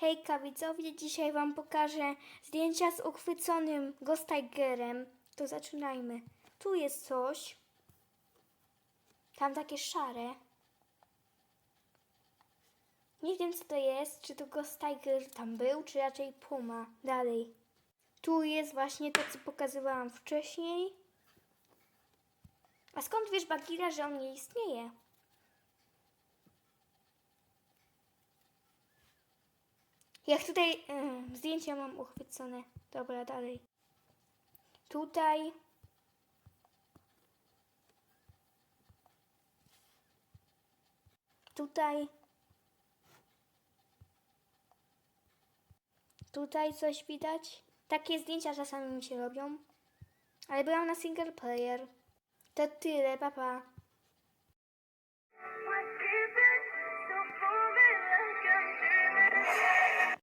Hejka widzowie, dzisiaj wam pokażę zdjęcia z uchwyconym Ghost Tigerem. To zaczynajmy. Tu jest coś. Tam takie szare. Nie wiem co to jest, czy to Ghost Tiger tam był, czy raczej Puma. Dalej. Tu jest właśnie to, co pokazywałam wcześniej. A skąd wiesz, Bagira, że on nie istnieje? Jak tutaj y, zdjęcia mam uchwycone. Dobra, dalej. Tutaj. Tutaj. Tutaj coś widać. Takie zdjęcia czasami mi się robią. Ale byłam na single player. To tyle, papa. Pa.